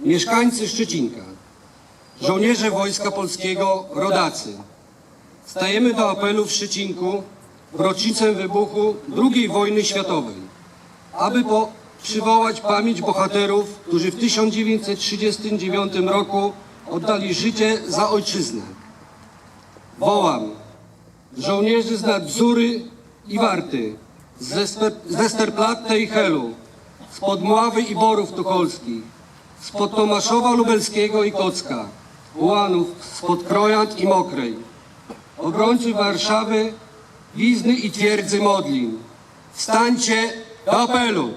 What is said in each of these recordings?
Mieszkańcy Szczecinka, żołnierze Wojska Polskiego, rodacy, stajemy do apelu w Szczecinku w rocznicę wybuchu II wojny światowej, aby po, przywołać pamięć bohaterów, którzy w 1939 roku oddali życie za ojczyznę. Wołam żołnierzy z Nadzury i Warty, z Westerplatte i Helu, z Podmławy i Borów Tucholskich, z Tomaszowa Lubelskiego i Kocka, Ułanów, z Krojant i Mokrej, obrońców Warszawy, Wizny i Twierdzy Modlin. Wstańcie do apelu!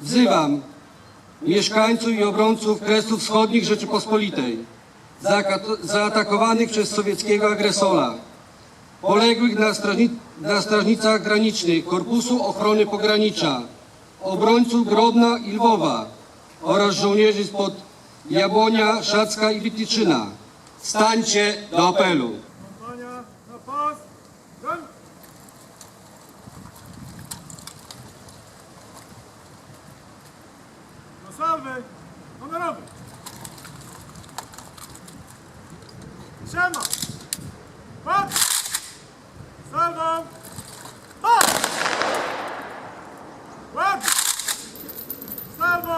Wzywam mieszkańców i obrońców Kresów Wschodnich Rzeczypospolitej, zaatakowanych przez sowieckiego agresora, poległych na, strażni- dla strażnicach granicznych Korpusu Ochrony Pogranicza, obrońców Grodna i Lwowa oraz żołnierzy spod Jabłonia, Szacka i Witliczyna. Stańcie do apelu. Salwy! Honorowy! Siema! Patrz!